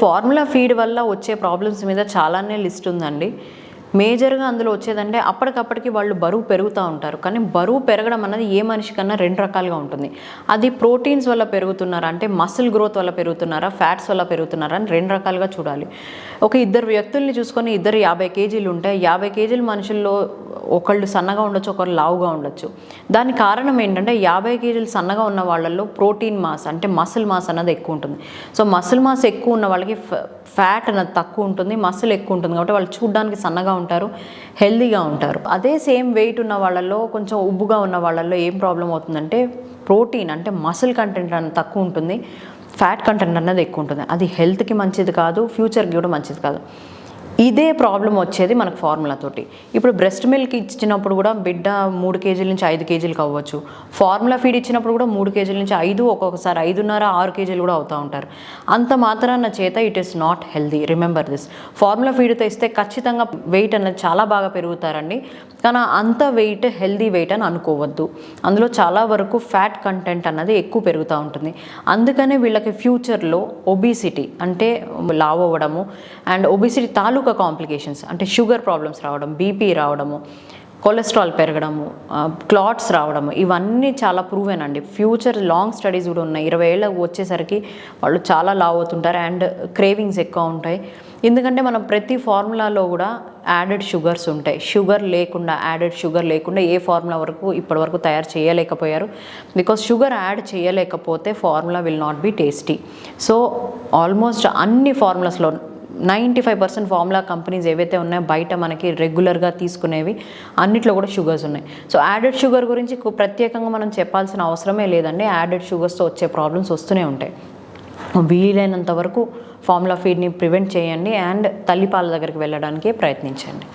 Formula feed వల్ల వచ్చే problems మీద చాలానే లిస్ట్ ఉందండి. మేజర్గా అందులో వచ్చేదంటే అప్పటికప్పటికి వాళ్ళు బరువు పెరుగుతూ ఉంటారు. కానీ బరువు పెరగడం అన్నది ఏ మనిషికన్నా రెండు రకాలుగా ఉంటుంది. అది ప్రోటీన్స్ వల్ల పెరుగుతున్నారా? అంటే మసిల్ గ్రోత్ వల్ల పెరుగుతున్నారా? ఫ్యాట్స్ వల్ల పెరుగుతున్నారా? అని రెండు రకాలుగా చూడాలి. ఒక ఇద్దరు వ్యక్తుల్ని చూసుకొని ఇద్దరు యాభై కేజీలు ఉంటే యాభై కేజీల మనుషుల్లో ఒకళ్ళు సన్నగా ఉండొచ్చు ఒకళ్ళు లావుగా ఉండొచ్చు. దాని కారణం ఏంటంటే యాభై కేజీలు సన్నగా ఉన్న వాళ్ళల్లో ప్రోటీన్ మాస్ అంటే మసిల్ మాస్ అన్నది ఎక్కువ ఉంటుంది. సో మసిల్ మాస్ ఎక్కువ ఉన్న వాళ్ళకి ఫ్యాట్ అన్నది తక్కువ ఉంటుంది మసిల్ ఎక్కువ ఉంటుంది కాబట్టి వాళ్ళు చూడడానికి సన్నగా ఉంటారు హెల్దీగా ఉంటారు. అదే సేమ్ వెయిట్ ఉన్న వాళ్ళల్లో కొంచెం ఉబ్బుగా ఉన్న వాళ్ళల్లో ఏం ప్రాబ్లం అవుతుందంటే ప్రోటీన్ అంటే మసిల్ కంటెంట్ అనేది తక్కువ ఉంటుంది ఫ్యాట్ కంటెంట్ అనేది ఎక్కువ ఉంటుంది. అది హెల్త్కి మంచిది కాదు ఫ్యూచర్కి కూడా మంచిది కాదు. ఇదే ప్రాబ్లం వచ్చేది మనకు ఫార్ములా తోటి. ఇప్పుడు బ్రెస్ట్ మిల్క్ ఇచ్చినప్పుడు కూడా బిడ్డ మూడు కేజీల నుంచి ఐదు కేజీలకు అవ్వచ్చు. ఫార్ములా ఫీడ్ ఇచ్చినప్పుడు కూడా మూడు కేజీల నుంచి ఐదు ఒక్కొక్కసారి ఐదున్నర ఆరు కేజీలు కూడా అవుతూ ఉంటారు. అంత మాత్రాన చేత it is not healthy. Remember this. Formula ఫీడ్తో ఇస్తే ఖచ్చితంగా వెయిట్ అనేది చాలా బాగా పెరుగుతారండి. కానీ అంత వెయిట్ హెల్దీ వెయిట్ అని అనుకోవద్దు. అందులో చాలా వరకు ఫ్యాట్ కంటెంట్ అన్నది ఎక్కువ పెరుగుతూ ఉంటుంది. అందుకనే వీళ్ళకి ఫ్యూచర్లో ఒబిసిటీ అంటే లావ్ అవ్వడము అండ్ ఒబిసిటీ తాలూకా కాంప్లికేషన్స్ అంటే షుగర్ ప్రాబ్లమ్స్ రావడం బీపీ రావడము కొలెస్ట్రాల్ పెరగడము క్లాట్స్ రావడము ఇవన్నీ చాలా ప్రూవెన్ అండి ఫ్యూచర్ లాంగ్ స్టడీస్ కూడా ఉన్నాయి. ఇరవై ఏళ్ళ వచ్చేసరికి వాళ్ళు చాలా లావ్ అవుతుంటారు అండ్ క్రేవింగ్స్ ఎక్కువ ఉంటాయి. ఎందుకంటే మనం ప్రతి ఫార్ములాలో కూడా యాడెడ్ షుగర్స్ ఉంటాయి. షుగర్ లేకుండా యాడెడ్ షుగర్ లేకుండా ఏ ఫార్ములా వరకు ఇప్పటివరకు తయారు చేయలేకపోయారు. బికాస్ షుగర్ యాడ్ చేయలేకపోతే formula will not be tasty. So almost అన్ని ఫార్ములాస్లో ninety five percent formula companies ఏవైతే ఉన్నాయో బయట మనకి రెగ్యులర్గా తీసుకునేవి అన్నిట్లో కూడా షుగర్స్ ఉన్నాయి. సో యాడెడ్ షుగర్ గురించి ప్రత్యేకంగా మనం చెప్పాల్సిన అవసరమే లేదండి. యాడెడ్ షుగర్స్తో వచ్చే ప్రాబ్లమ్స్ వస్తూనే ఉంటాయి. వీలైనంత వరకు ఫార్ములా ఫీడ్ని ప్రివెంట్ చేయండి అండ్ తల్లిపాల దగ్గరికి వెళ్ళడానికి ప్రయత్నించండి.